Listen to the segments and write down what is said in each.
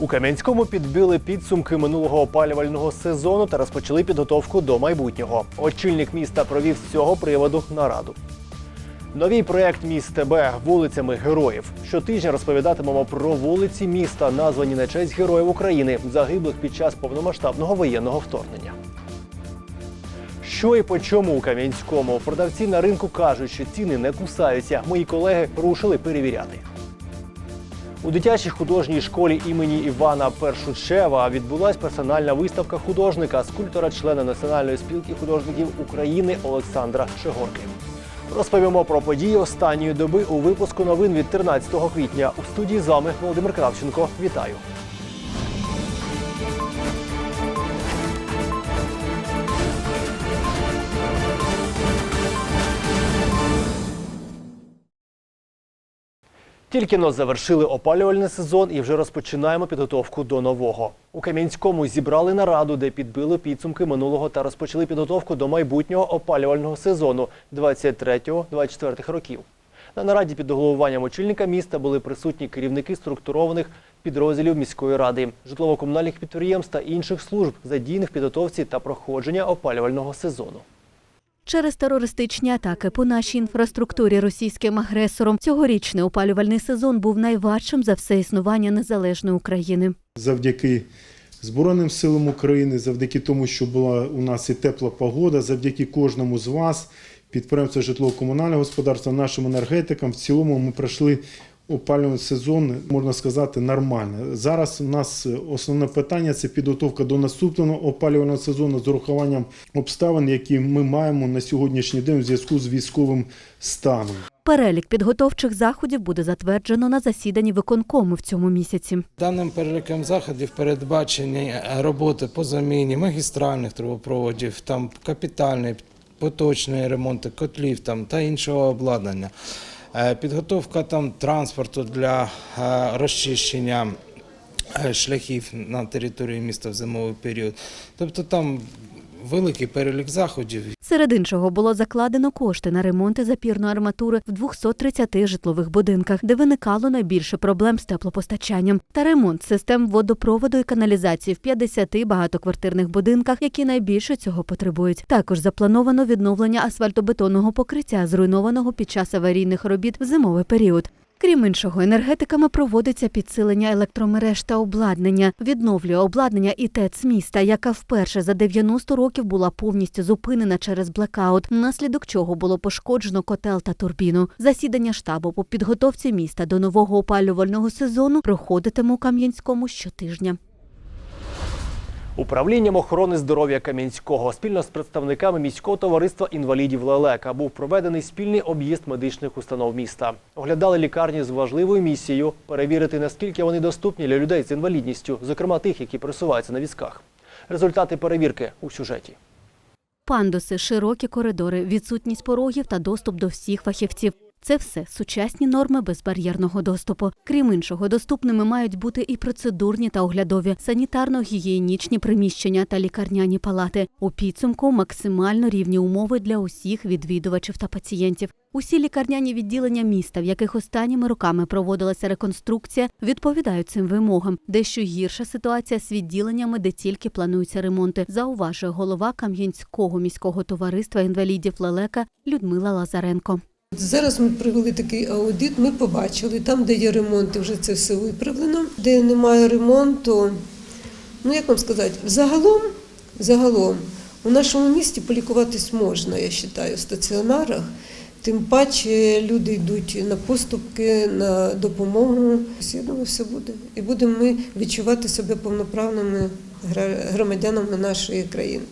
У Кам'янському підбили підсумки минулого опалювального сезону та розпочали підготовку до майбутнього. Очільник міста провів з цього приводу нараду. Новий проект Міст ТБ вулицями героїв. Щотижня розповідатимемо про вулиці міста, названі на честь героїв України, загиблих під час повномасштабного воєнного вторгнення. Що і по чому у Кам'янському? Продавці на ринку кажуть, що ціни не кусаються. Мої колеги рушили перевіряти. У дитячій художній школі імені Івана Першучева відбулась персональна виставка художника, скульптора, члена Національної спілки художників України Олександра Шегорки. Розповімо про події останньої доби у випуску новин від 13 квітня. У студії з вами Володимир Кравченко. Вітаю. Тільки но завершили опалювальний сезон і вже розпочинаємо підготовку до нового. У Кам'янському зібрали нараду, де підбили підсумки минулого та розпочали підготовку до майбутнього опалювального сезону 23-24 років. На нараді під головуванням очільника міста були присутні керівники структурованих підрозділів міської ради, житлово-комунальних підприємств та інших служб, задійних в підготовці та проходження опалювального сезону. Через терористичні атаки по нашій інфраструктурі російським агресором цьогорічний опалювальний сезон був найважчим за все існування незалежної України. завдяки Збройним силам України, завдяки тому, що була у нас і тепла погода, завдяки кожному з вас, підприємства житлово-комунального господарства, нашим енергетикам. В цілому ми пройшли опалювальний сезон, можна сказати, нормально. Зараз у нас основне питання це підготовка до наступного опалювального сезону з урахуванням обставин, які ми маємо на сьогоднішній день у зв'язку з військовим станом. Перелік підготовчих заходів буде затверджено на засіданні виконкому в цьому місяці. Даним переліком заходів передбачені роботи по заміні магістральних трубопроводів, там капітальний, поточний ремонт котлів там, та іншого обладнання. Е, Підготовка там транспорту для е, розчищення е, шляхів на території міста в зимовий період. Тобто там великий перелік заходів. Серед іншого було закладено кошти на ремонти запірної арматури в 230 житлових будинках, де виникало найбільше проблем з теплопостачанням, та ремонт систем водопроводу і каналізації в 50 багатоквартирних будинках, які найбільше цього потребують. Також заплановано відновлення асфальтобетонного покриття, зруйнованого під час аварійних робіт в зимовий період. Крім іншого, енергетиками проводиться підсилення електромереж та обладнання, відновлює обладнання і ТЕЦ міста, яка вперше за 90 років була повністю зупинена через блекаут, внаслідок чого було пошкоджено котел та турбіну. Засідання штабу по підготовці міста до нового опалювального сезону проходитиме у Кам'янському щотижня. Управлінням охорони здоров'я Кам'янського спільно з представниками міського товариства інвалідів Лелека був проведений спільний об'їзд медичних установ міста. Оглядали лікарні з важливою місією перевірити, наскільки вони доступні для людей з інвалідністю, зокрема тих, які пересуваються на візках. Результати перевірки у сюжеті. Пандуси, широкі коридори, відсутність порогів та доступ до всіх фахівців. Це все сучасні норми безбар'єрного доступу. Крім іншого, доступними мають бути і процедурні та оглядові, санітарно-гігієнічні приміщення та лікарняні палати. У підсумку максимально рівні умови для усіх відвідувачів та пацієнтів. Усі лікарняні відділення міста, в яких останніми роками проводилася реконструкція, відповідають цим вимогам. Дещо гірша ситуація з відділеннями, де тільки плануються ремонти, зауважує голова Кам'янського міського товариства інвалідів Лелека Людмила Лазаренко. Зараз ми провели такий аудит, ми побачили, там, де є ремонт, вже це все виправлено. Де немає ремонту, ну як вам сказати, загалом, загалом у нашому місті полікуватись можна, я вважаю, в стаціонарах. Тим паче люди йдуть на поступки, на допомогу. Я думаю, все буде. І будемо ми відчувати себе повноправними громадянами нашої країни.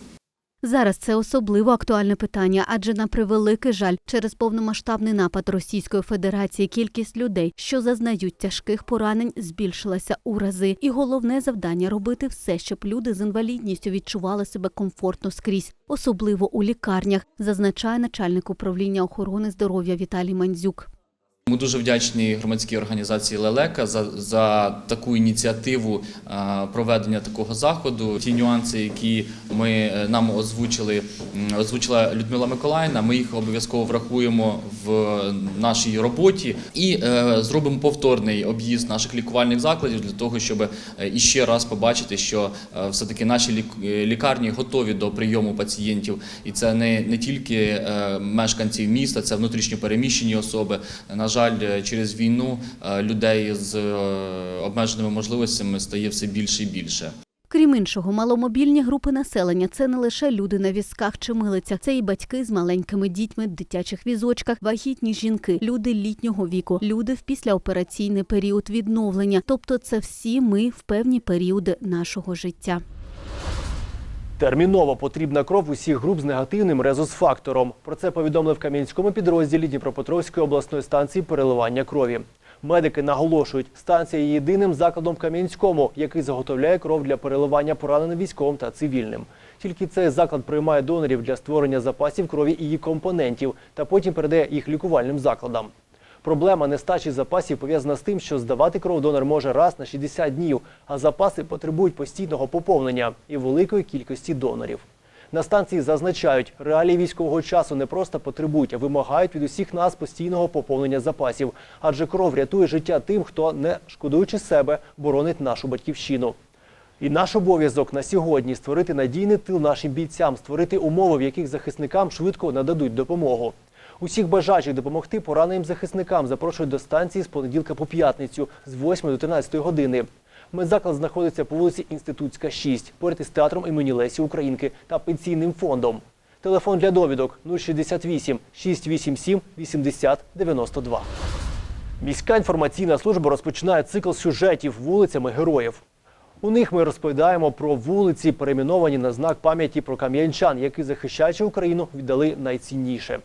Зараз це особливо актуальне питання, адже на превеликий жаль, через повномасштабний напад Російської Федерації кількість людей, що зазнають тяжких поранень, збільшилася у рази. І головне завдання робити все, щоб люди з інвалідністю відчували себе комфортно скрізь, особливо у лікарнях, зазначає начальник управління охорони здоров'я Віталій Мандзюк. Ми дуже вдячні громадській організації Лелека за, за таку ініціативу е, проведення такого заходу. Ті нюанси, які ми е, нам озвучили, озвучила Людмила Миколаївна. Ми їх обов'язково врахуємо в нашій роботі і е, зробимо повторний об'їзд наших лікувальних закладів для того, щоб е, іще раз побачити, що е, все-таки наші лік- лікарні готові до прийому пацієнтів, і це не, не тільки е, мешканці міста, це внутрішньо переміщені особи. На жаль, е, через війну е, людей з е, обмеженими можливостями стає все більше і більше. Крім іншого, маломобільні групи населення це не лише люди на візках чи милицях, це і батьки з маленькими дітьми в дитячих візочках, вагітні жінки, люди літнього віку, люди в післяопераційний період відновлення. Тобто, це всі ми в певні періоди нашого життя. Терміново потрібна кров усіх груп з негативним резус-фактором. Про це повідомили в Кам'янському підрозділі Дніпропетровської обласної станції переливання крові. Медики наголошують, станція є єдиним закладом в Кам'янському, який заготовляє кров для переливання пораненим військовим та цивільним. Тільки цей заклад приймає донорів для створення запасів крові і її компонентів та потім передає їх лікувальним закладам. Проблема нестачі запасів пов'язана з тим, що здавати кров донор може раз на 60 днів, а запаси потребують постійного поповнення і великої кількості донорів. На станції зазначають, реалії військового часу не просто потребують, а вимагають від усіх нас постійного поповнення запасів. Адже кров рятує життя тим, хто, не шкодуючи себе, боронить нашу батьківщину. І наш обов'язок на сьогодні створити надійний тил нашим бійцям, створити умови, в яких захисникам швидко нададуть допомогу. Усіх бажаючих допомогти пораненим захисникам запрошують до станції з понеділка по п'ятницю з 8 до 13 години. Медзаклад знаходиться по вулиці Інститутська, 6, поряд із театром імені Лесі Українки та пенсійним фондом. Телефон для довідок 068 687 80 92. Міська інформаційна служба розпочинає цикл сюжетів вулицями героїв. У них ми розповідаємо про вулиці, перейменовані на знак пам'яті про кам'янчан, які, захищаючи Україну, віддали найцінніше.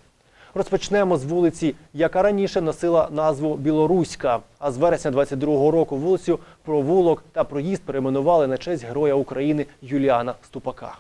Розпочнемо з вулиці, яка раніше носила назву Білоруська. А з вересня 22-го року вулицю Провулок та проїзд перейменували на честь Героя України Юліана Ступака.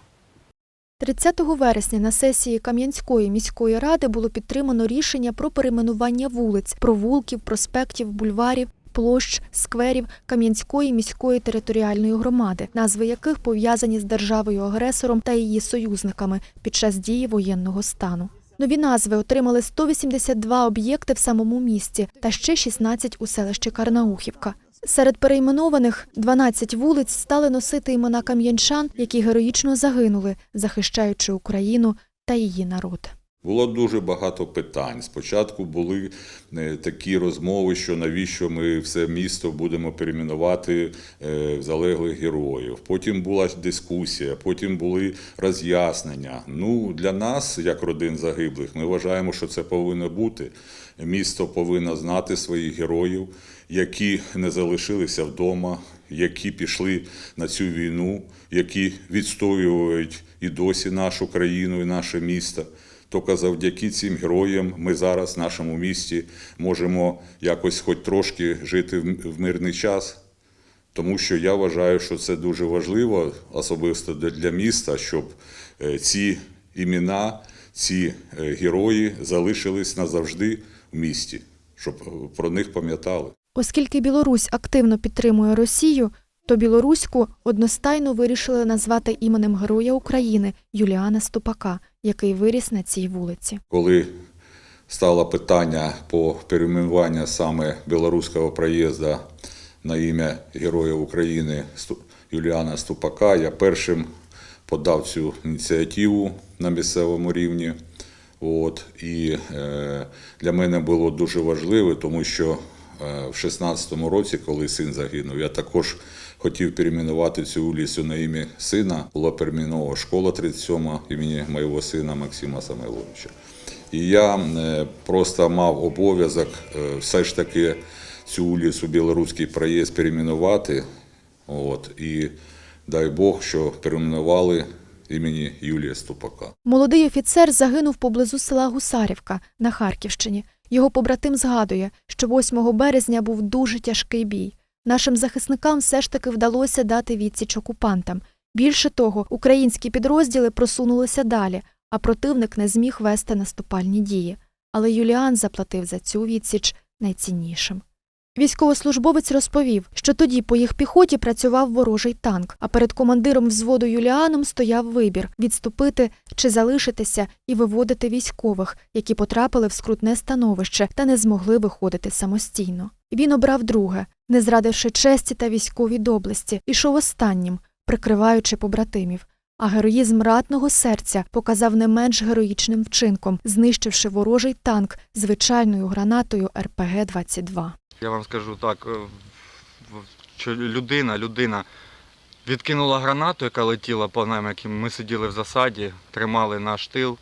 30 вересня на сесії Кам'янської міської ради було підтримано рішення про перейменування вулиць, провулків, проспектів, бульварів, площ, скверів Кам'янської міської територіальної громади, назви яких пов'язані з державою-агресором та її союзниками під час дії воєнного стану. Нові назви отримали 182 об'єкти в самому місті та ще 16 у селищі Карнаухівка. Серед перейменованих 12 вулиць стали носити імена кам'янчан, які героїчно загинули, захищаючи Україну та її народ. Було дуже багато питань. Спочатку були е, такі розмови, що навіщо ми все місто будемо перейменувати е, в залеглих героїв. Потім була дискусія, потім були роз'яснення. Ну, для нас, як родин загиблих, ми вважаємо, що це повинно бути. Місто повинно знати своїх героїв, які не залишилися вдома, які пішли на цю війну, які відстоюють і досі нашу країну і наше місто. Тільки завдяки цим героям ми зараз в нашому місті можемо якось хоч трошки жити в мирний час. Тому що я вважаю, що це дуже важливо, особисто для- для міста, щоб е, ці імена, ці е, герої залишились назавжди в місті, щоб е, про них пам'ятали. Оскільки Білорусь активно підтримує Росію, то білоруську одностайно вирішили назвати іменем Героя України Юліана Ступака, який виріс на цій вулиці. Коли стало питання по перейменуванню саме білоруського проїзду на ім'я Героя України Юліана Ступака, я першим подав цю ініціативу на місцевому рівні. От, і е, для мене було дуже важливо, тому що е, в 16-му році, коли син загинув, я також хотів перейменувати цю вулицю на ім'я сина. Була перейменована школа 37 імені моєго сина Максима Самойловича. І я е, просто мав обов'язок е, все ж таки цю вулицю Білоруський проїзд перейменувати. От, і дай Бог, що перейменували імені Юлія Ступака. Молодий офіцер загинув поблизу села Гусарівка на Харківщині. Його побратим згадує, що 8 березня був дуже тяжкий бій. Нашим захисникам все ж таки вдалося дати відсіч окупантам. Більше того, українські підрозділи просунулися далі, а противник не зміг вести наступальні дії. Але Юліан заплатив за цю відсіч найціннішим. Військовослужбовець розповів, що тоді по їх піхоті працював ворожий танк, а перед командиром взводу Юліаном стояв вибір відступити чи залишитися і виводити військових, які потрапили в скрутне становище та не змогли виходити самостійно. Він обрав друге, не зрадивши честі та військовій доблесті, ішов останнім, прикриваючи побратимів. А героїзм ратного серця показав не менш героїчним вчинком, знищивши ворожий танк звичайною гранатою РПГ-22. Я вам скажу так, е, що людина, людина відкинула гранату, яка летіла по нам, як ми сиділи в засаді, тримали наш тил.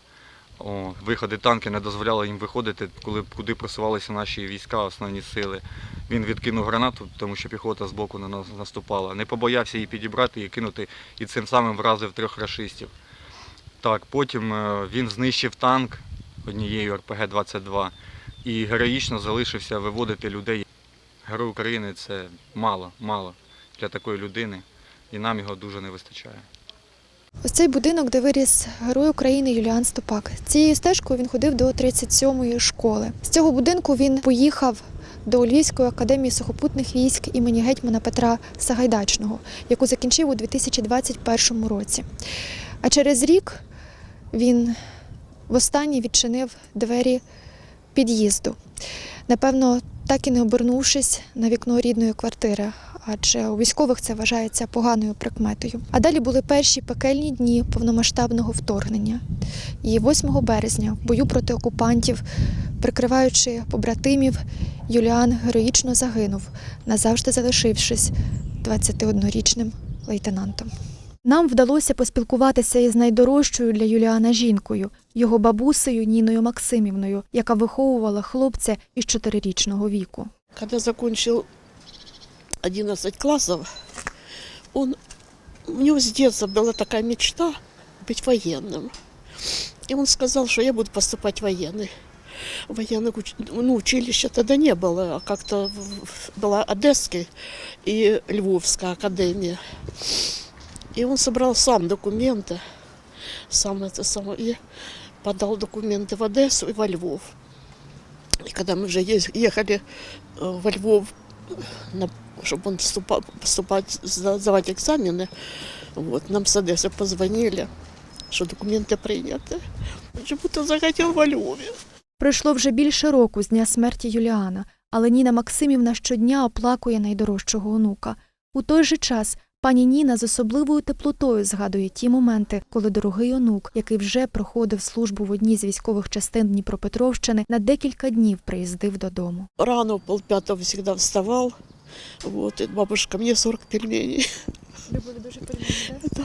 О, виходи танки не дозволяли їм виходити, коли куди просувалися наші війська, основні сили. Він відкинув гранату, тому що піхота з боку на нас наступала. Не побоявся її підібрати і кинути, і цим самим вразив трьох рашистів. Так, потім е, він знищив танк однією РПГ-22 і героїчно залишився виводити людей. Герой України це мало, мало для такої людини, і нам його дуже не вистачає. Ось цей будинок, де виріс герой України Юліан Стопак. Цією стежкою він ходив до 37-ї школи. З цього будинку він поїхав до Львівської академії сухопутних військ імені гетьмана Петра Сагайдачного, яку закінчив у 2021 році. А через рік він востаннє відчинив двері під'їзду. Напевно, так і не обернувшись на вікно рідної квартири, адже у військових це вважається поганою прикметою. А далі були перші пекельні дні повномасштабного вторгнення. І 8 березня в бою проти окупантів, прикриваючи побратимів, Юліан героїчно загинув, назавжди залишившись 21-річним лейтенантом. Нам вдалося поспілкуватися із найдорожчою для Юліана жінкою, його бабусею Ніною Максимівною, яка виховувала хлопця із чотирирічного віку. Когда закончил 11 классов, он, у него с детства была такая мечта быть военным. И он сказал, что я буду поступать в военный. Военных уч- ну, училища тогда не было, а как-то в- в- была Одесский и Львовская академия. И он собрал сам документы, сам это самое, и подал документы в Одессу и во Львов. И когда мы уже ез- ехали э, во Львов, на, чтобы он вступал, поступать, сда- сдавать экзамены, вот, нам с Одессы позвонили, что документы приняты. Почему-то захотел во Львове. Пройшло вже більше року з дня смерті Юліана, але Ніна Максимівна щодня оплакує найдорожчого онука. У той же час пані Ніна з особливою теплотою згадує ті моменти, коли дорогий онук, який вже проходив службу в одній з військових частин Дніпропетровщини, на декілька днів приїздив додому. Рано полпятого всегда вставал. Вот, бабушка, мне 40 пельменей. Да.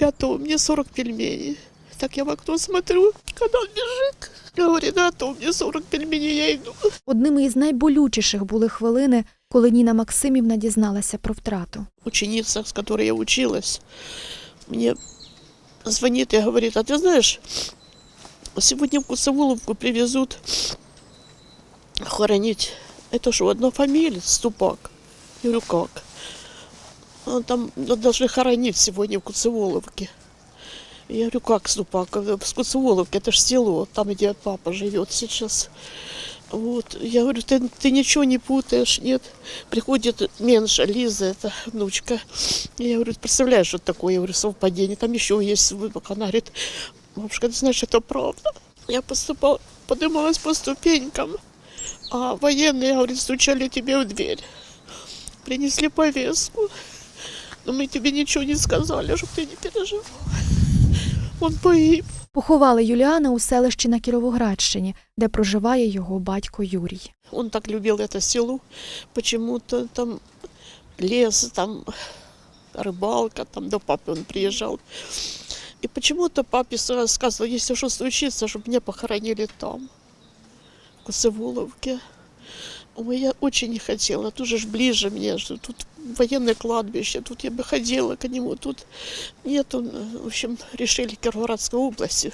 Готово, мне 40 пельменей. Так я в окно смотрю, когда он бежит. Говорит, да, то мне 40 пельменей, я иду. Одними із найболючіших були хвилини, коли Ніна Максимівна дізналася про втрату. ученица, с которой я училась, мне звонит и говорит, а ты знаешь, сегодня в Куцеволовку привезут хоронить. Это что, одна фамилия? Ступак. Я говорю, как? «А Там должны хоронить сегодня в Куцеволовке. Я говорю, как Ступак? С Куцеволовки, это ж село, там, где папа живет сейчас. Вот. Я говорю, ты, ты ничего не путаешь, нет? Приходит меньше, Лиза, это внучка. Я говорю, представляешь, что такое? Я говорю, совпадение, там еще есть выбор. Она говорит, бабушка, ты знаешь, это правда. Я поступала, поднималась по ступенькам, а военные, говорит, стучали тебе в дверь. Принесли повестку. Но мы тебе ничего не сказали, чтобы ты не переживал. Он погиб. Поховали Юліана у селищі на Кіровоградщині, де проживає його батько Юрій. Он так любил это село. Почему-то там лес, там рыбалка, там до папы он приезжал. И почему-то папе сразу сказал, если что случится, чтобы меня похоронили там, в Косоволовке. Ой, я очень не хотела, тут же ж ближе мне, что тут военное кладбище, тут я бы ходила к нему, тут нет, он, в общем, решили Кировоградской области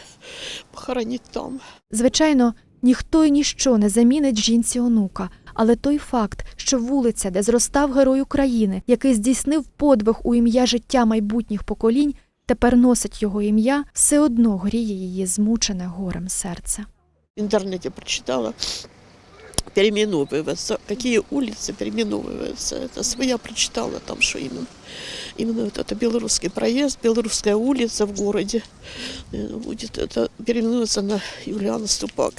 похоронить там. Звичайно, ніхто і ніщо не замінить жінці онука, але той факт, що вулиця, де зростав герой України, який здійснив подвиг у ім'я життя майбутніх поколінь, тепер носить його ім'я, все одно гріє її змучене горем серце. в интернете прочитала. Переименовываться, какие улицы переименовываются. Это своя прочитала там, что именно. Именно вот это Белорусский проезд, Белорусская улица в городе э, будет это переименовываться на Юлиана Ступак.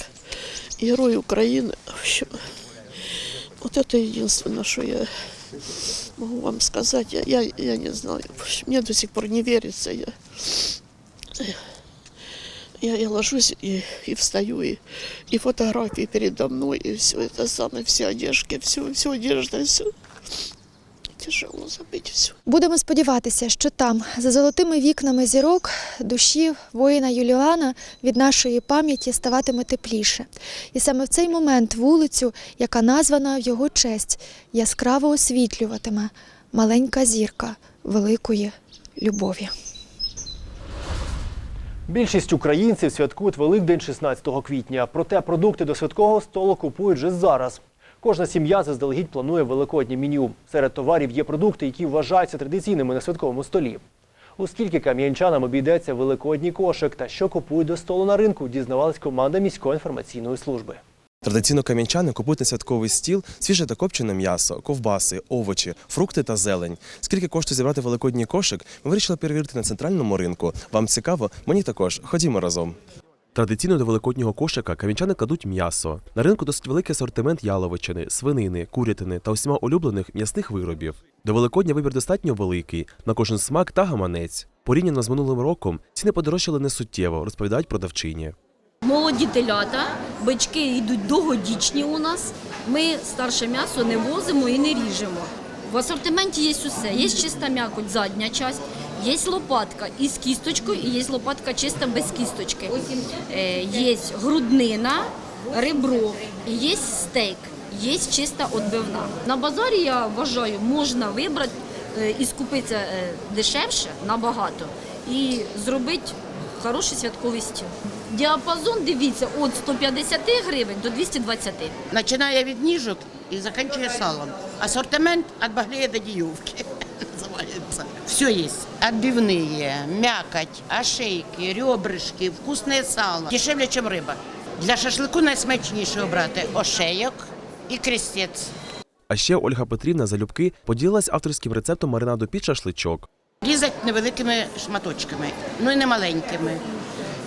Герой Украины. В общем, вот это единственное, что я могу вам сказать. Я, я, я не знаю. Мне до сих пор не верится. Я, я, я ложусь и, и встаю, и, и фотографии передо мной, и все это самое, все одежки, все, все одежда, все. Тяжело забыть все. Будемо сподіватися, що там, за золотими вікнами зірок, душі воїна Юліана від нашої пам'яті ставатиме тепліше. І саме в цей момент вулицю, яка названа в його честь, яскраво освітлюватиме маленька зірка великої любові. Більшість українців святкують Великдень 16 квітня. Проте продукти до святкового столу купують вже зараз. Кожна сім'я заздалегідь планує великоднє меню. Серед товарів є продукти, які вважаються традиційними на святковому столі. Оскільки кам'янчанам обійдеться великодній кошик та що купують до столу на ринку, дізнавалась команда міської інформаційної служби. Традиційно кам'янчани купують на святковий стіл свіже та копчене м'ясо, ковбаси, овочі, фрукти та зелень. Скільки коштує зібрати великодній кошик, ми вирішили перевірити на центральному ринку. Вам цікаво? Мені також. Ходімо разом. Традиційно до великоднього кошика кам'янчани кладуть м'ясо. На ринку досить великий асортимент яловичини, свинини, курятини та усіма улюблених м'ясних виробів. До Великодня вибір достатньо великий, на кожен смак та гаманець. Порівняно з минулим роком ціни подорожчали несуттєво, розповідають продавчині. Молоді телята, бички йдуть догодічні у нас. Ми старше м'ясо не возимо і не ріжемо. В асортименті є усе. Є чиста м'якоть, задня часть, є лопатка із кісточкою, і є лопатка чиста без кісточки. Е, Є груднина, ребро, є стейк, є чиста отбивна. На базарі я вважаю, можна вибрати е, і скупитися е, дешевше набагато і зробити хороший святковий стіл. Діапазон, дивіться, від 150 гривень до 220. Начиная від ніжок і заканчивая салом. Ассортимент от баглея до діювки называется. Все есть. Отбивные, мякоть, ошейки, ребрышки, вкусное сало. Дешевле, чем риба. Для шашлику найсмачніше обрати ошейок і крестець. А ще Ольга Петрівна залюбки поділилась авторським рецептом маринаду під шашличок. Різати невеликими шматочками, ну і не маленькими.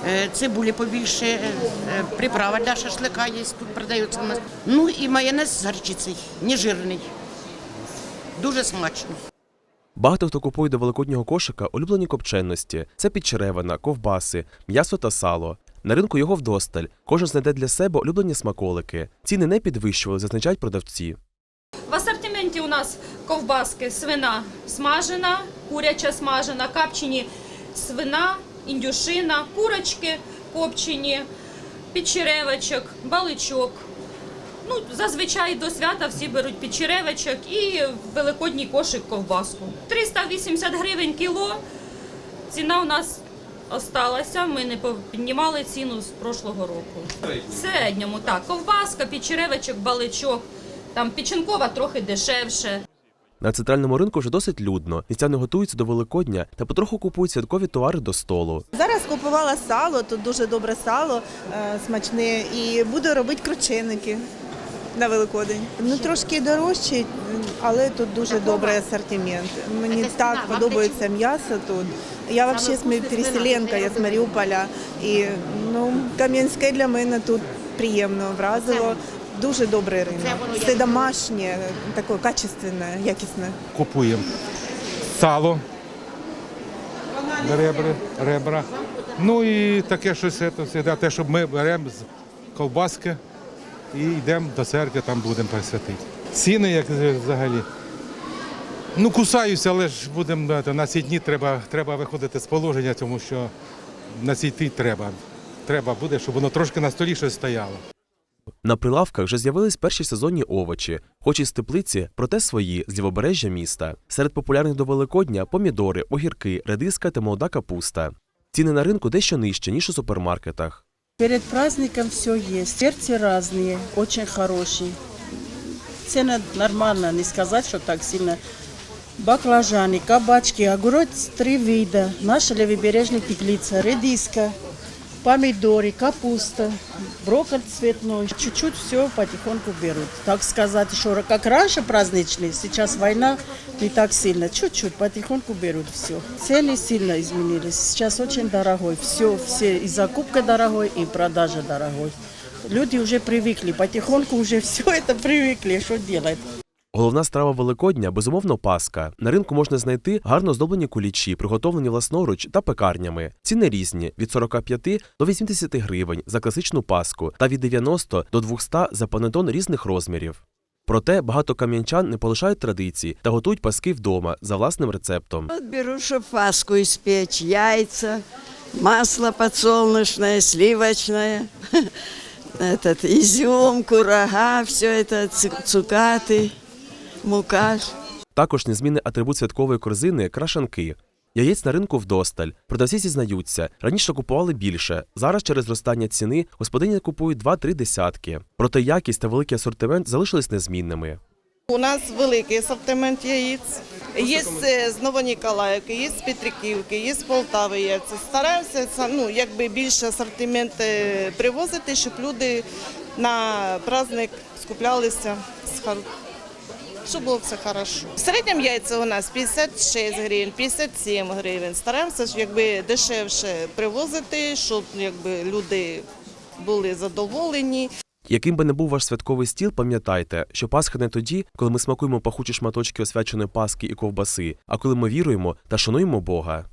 Е, Цибулі побільше, е, приправа для шашлика є, тут продається у нас. Ну і майонез з гарчицею, нежирний. Дуже смачно. Багато хто купує до великоднього кошика улюблені копченості. Це підчеревина, ковбаси, м'ясо та сало. На ринку його вдосталь. Кожен знайде для себе улюблені смаколики. Ціни не підвищували, зазначають продавці. В асортименті у нас ковбаски, свина смажена, куряча смажена, капчені свина, індюшина, курочки копчені, підчеревочок, баличок. Ну, зазвичай до свята всі беруть підчеревочок і великодній кошик ковбаску. 380 гривень кіло. Ціна у нас осталася. Ми не піднімали ціну з прошлого року. В середньому так, ковбаска, підчеревочок, баличок. Там печінкова трохи дешевше. На центральному ринку вже досить людно. Містяни готуються до Великодня та потроху купують святкові товари до столу. Зараз купувала сало, тут дуже добре сало, е, смачне, і буду робити крученики на Великодень. Ну трошки дорожче, але тут дуже добрий асортимент. Мені так подобається м'ясо тут. Я взагалі переселенка, я з Маріуполя. І ну, Кам'янське для мене тут приємно вразило. Дуже добрий ринок. Все домашнє, таке качественне, якісне. купуємо сало, ребра, ребра. Ну і таке щось, це, те, що ми беремо з ковбаски і йдемо до церкви, там будемо присвятити. Ціни, як взагалі. Ну, кусаюся, але ж будемо на ці дні треба, треба виходити з положення, тому що на ці дні треба. Треба буде, щоб воно трошки на столі щось стояло. На прилавках вже з'явились перші сезонні овочі, хоч і з теплиці, проте свої з лівобережжя міста. Серед популярних до Великодня помідори, огірки, редиска та молода капуста. Ціни на ринку дещо нижче, ніж у супермаркетах. Перед праздником все есть. Перцы разные, очень хорошие. Цена нормально, не сказать, что так сильно. Баклажаны, кабачки, огурец три вида. Наша левобережная теплица, редиска, Помидоры, капуста, брокколи цветной. Чуть-чуть все потихоньку берут. Так сказать, что как раньше праздничные, сейчас война не так сильно. Чуть-чуть потихоньку берут все. Цены сильно изменились. Сейчас очень дорогой. Все, все и закупка дорогой, и продажа дорогой. Люди уже привыкли, потихоньку уже все это привыкли. Что делать? Головна страва Великодня безумовно паска. На ринку можна знайти гарно оздоблені кулічі, приготовлені власноруч та пекарнями. Ціни різні від 45 до 80 гривень за класичну паску та від 90 до 200 за панетон різних розмірів. Проте багато кам'янчан не полишають традицій та готують паски вдома за власним рецептом. Вот беру, чтобы паску испечь, яйца, масло подсолнечное, сливочное, этот изюм, курага, все это, цу- цукаты, мука. Також незмінний атрибут святкової корзини крашанки. Яєць на ринку вдосталь. Продавці зізнаються, раніше купували більше. Зараз через зростання ціни господині купують 2-3 десятки. Проте якість та великий асортимент залишились незмінними. У нас великий асортимент яєць. Є з- з Новоніколаївки, є з Петриківки, є з Полтави яйця. Стараємося це, ну, якби більше асортимент е, привозити, щоб люди на праздник скуплялися з хар- щоб було все хорошо. В середньому яйця у нас 56 гривень, 57 гривень. Стараємося ж, якби дешевше привозити, щоб якби люди були задоволені. Яким би не був ваш святковий стіл, пам'ятайте, що Пасха не тоді, коли ми смакуємо пахучі шматочки освяченої паски і ковбаси, а коли ми віруємо та шануємо Бога.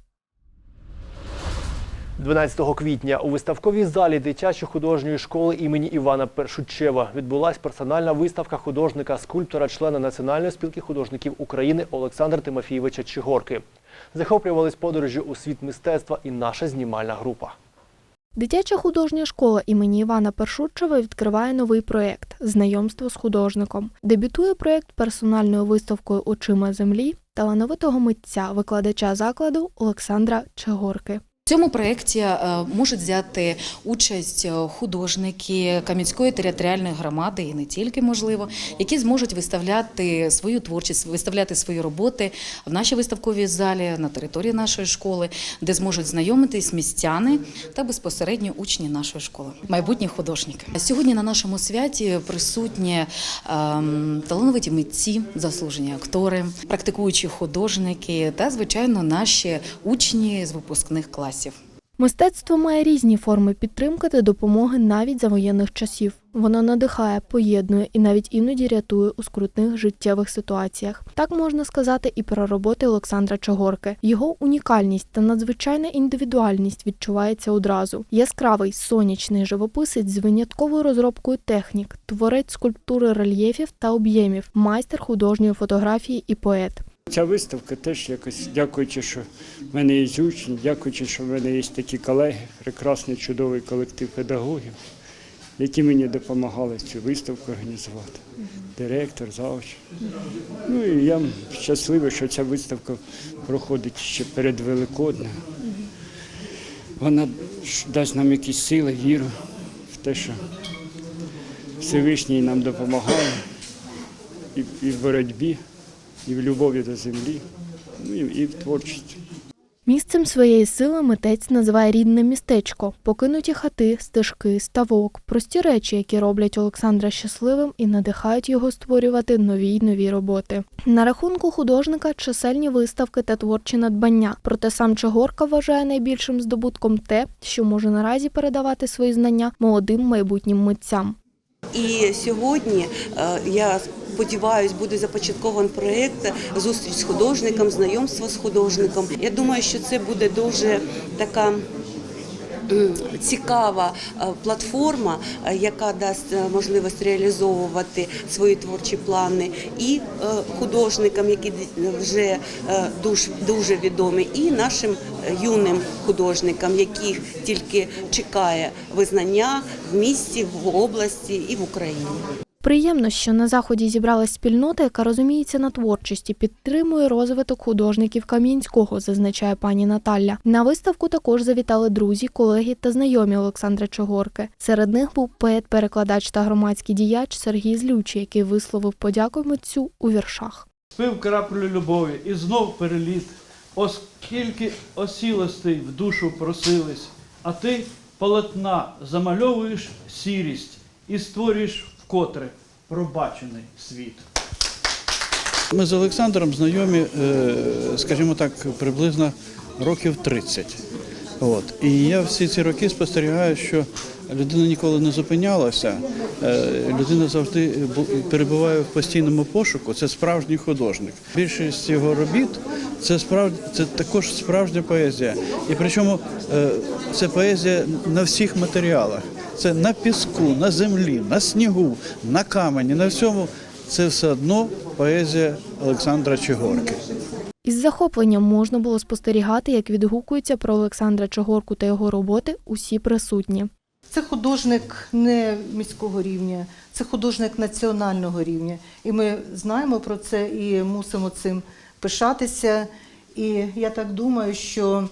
12 квітня у виставковій залі дитячої художньої школи імені Івана Першучева відбулась персональна виставка художника, скульптора, члена Національної спілки художників України Олександра Тимофійовича Чигорки. Захоплювались подорожі у світ мистецтва і наша знімальна група. Дитяча художня школа імені Івана Першучева відкриває новий проєкт Знайомство з художником. Дебютує проєкт персональною виставкою Очима землі талановитого митця, викладача закладу Олександра Чегорки. В цьому проєкті е, можуть взяти участь е, художники Кам'янської територіальної громади і не тільки можливо, які зможуть виставляти свою творчість, виставляти свої роботи в нашій виставковій залі на території нашої школи, де зможуть знайомитись містяни та безпосередньо учні нашої школи, майбутні художники. Сьогодні на нашому святі присутні ем, талановиті митці, заслужені актори, практикуючі художники та, звичайно, наші учні з випускних класів. Мистецтво має різні форми підтримки та допомоги навіть за воєнних часів. Воно надихає, поєднує і навіть іноді рятує у скрутних життєвих ситуаціях. Так можна сказати і про роботи Олександра Чогорки. Його унікальність та надзвичайна індивідуальність відчувається одразу. Яскравий сонячний живописець з винятковою розробкою технік, творець скульптури рельєфів та об'ємів, майстер художньої фотографії і поет. Ця виставка теж якось, дякуючи, що в мене є учні, дякуючи, що в мене є такі колеги, прекрасний, чудовий колектив педагогів, які мені допомагали цю виставку організувати. Директор, завуч. Ну і я щасливий, що ця виставка проходить ще перед Великоднем. Вона дасть нам якісь сили, віру в те, що Всевишній нам допомагає і, в боротьбі і в любові до землі, ну і, і в творчості. Місцем своєї сили митець називає рідне містечко, покинуті хати, стежки, ставок, прості речі, які роблять Олександра щасливим і надихають його створювати нові й нові роботи. На рахунку художника чисельні виставки та творчі надбання. Проте сам Чогорка вважає найбільшим здобутком те, що може наразі передавати свої знання молодим майбутнім митцям. І сьогодні е, я сподіваюся, буде започаткований проєкт зустріч з художником, знайомство з художником. Я думаю, що це буде дуже така. Цікава е, платформа, е, яка дасть е, можливість реалізовувати свої творчі плани і художникам, які вже дуже відомі, і нашим юним художникам, яких тільки чекає визнання в місті, в області і в Україні. Приємно, що на заході зібралась спільнота, яка розуміється на творчості, підтримує розвиток художників Кам'янського, зазначає пані Наталя. На виставку також завітали друзі, колеги та знайомі Олександра Чогорки. Серед них був поет-перекладач та громадський діяч Сергій Злючий, який висловив подяку митцю у віршах. Спив краплю любові і знов переліт, оскільки осілостей в душу просились, а ти полотна замальовуєш сірість і створюєш вкотре пробачений світ. Ми з Олександром знайомі, е, скажімо так, приблизно років 30. От. І я всі ці роки спостерігаю, що людина ніколи не зупинялася, е, людина завжди перебуває в постійному пошуку. Це справжній художник. Більшість його робіт це справді це також справжня поезія. І причому е, це поезія на всіх матеріалах. Це на піску, на землі, на снігу, на камені, на всьому. Це все одно поезія Олександра Чигорки. Із захопленням можна було спостерігати, як відгукуються про Олександра Чогорку та його роботи усі присутні. Це художник не міського рівня, це художник національного рівня. І ми знаємо про це і мусимо цим пишатися. І я так думаю, що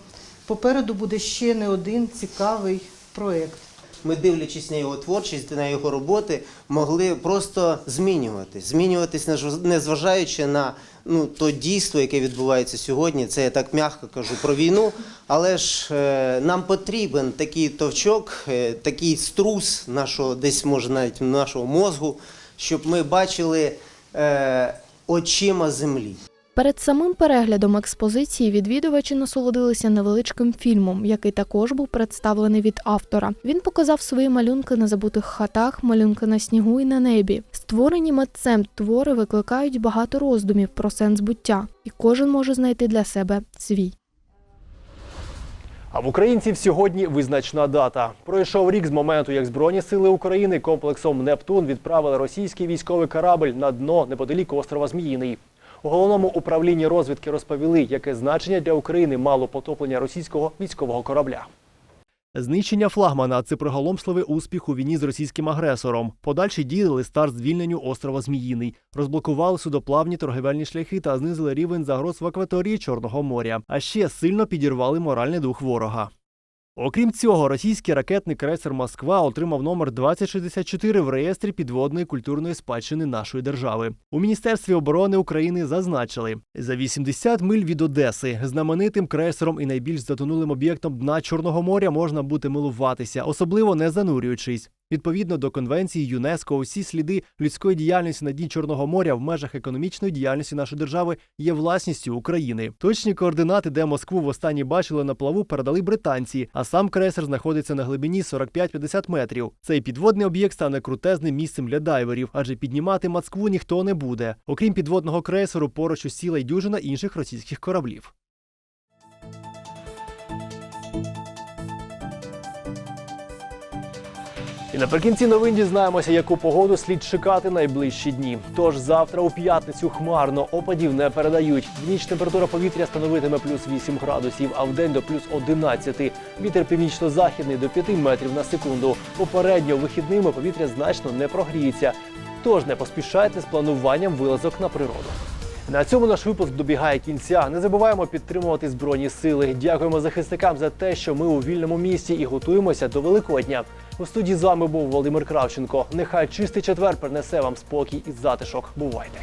попереду буде ще не один цікавий проєкт. Ми, дивлячись на його творчість, на його роботи, могли просто змінюватись. Змінюватись, незважаючи на ну, то дійство, яке відбувається сьогодні. Це я так м'яко кажу про війну. Але ж е, нам потрібен такий товчок, е, такий струс нашого, десь може навіть нашого мозгу, щоб ми бачили е, очима землі. Перед самим переглядом експозиції відвідувачі насолодилися невеличким фільмом, який також був представлений від автора. Він показав свої малюнки на забутих хатах, малюнки на снігу і на небі. Створені митцем твори викликають багато роздумів про сенс буття, і кожен може знайти для себе свій. А в українців сьогодні визначна дата. Пройшов рік з моменту, як Збройні сили України комплексом Нептун відправили російський військовий корабль на дно неподалік острова Зміїний. У головному управлінні розвідки розповіли, яке значення для України мало потоплення російського військового корабля. Знищення флагмана це приголомшливий успіх у війні з російським агресором. Подальші дії дали старт звільненню острова Зміїний, розблокували судоплавні торговельні шляхи та знизили рівень загроз в акваторії Чорного моря. А ще сильно підірвали моральний дух ворога. Окрім цього, російський ракетний крейсер Москва отримав номер 2064 в реєстрі підводної культурної спадщини нашої держави. У Міністерстві оборони України зазначили, за 80 миль від Одеси знаменитим крейсером і найбільш затонулим об'єктом дна Чорного моря можна бути милуватися, особливо не занурюючись. Відповідно до конвенції ЮНЕСКО, усі сліди людської діяльності на дні Чорного моря в межах економічної діяльності нашої держави є власністю України. Точні координати, де Москву востаннє бачили на плаву, передали британці, а сам крейсер знаходиться на глибині 45-50 метрів. Цей підводний об'єкт стане крутезним місцем для дайверів, адже піднімати Москву ніхто не буде. Окрім підводного крейсеру, поруч усіла й дюжина інших російських кораблів. І наприкінці новин дізнаємося, яку погоду слід чекати найближчі дні. Тож завтра у п'ятницю хмарно опадів не передають. В ніч температура повітря становитиме плюс 8 градусів, а в день до плюс 11. Вітер північно-західний до 5 метрів на секунду. Попередньо вихідними повітря значно не прогріється. Тож не поспішайте з плануванням вилазок на природу. На цьому наш випуск добігає кінця. Не забуваємо підтримувати збройні сили. Дякуємо захисникам за те, що ми у вільному місті і готуємося до Великодня. У студії з вами був Володимир Кравченко. Нехай чистий четвер принесе вам спокій і затишок. Бувайте!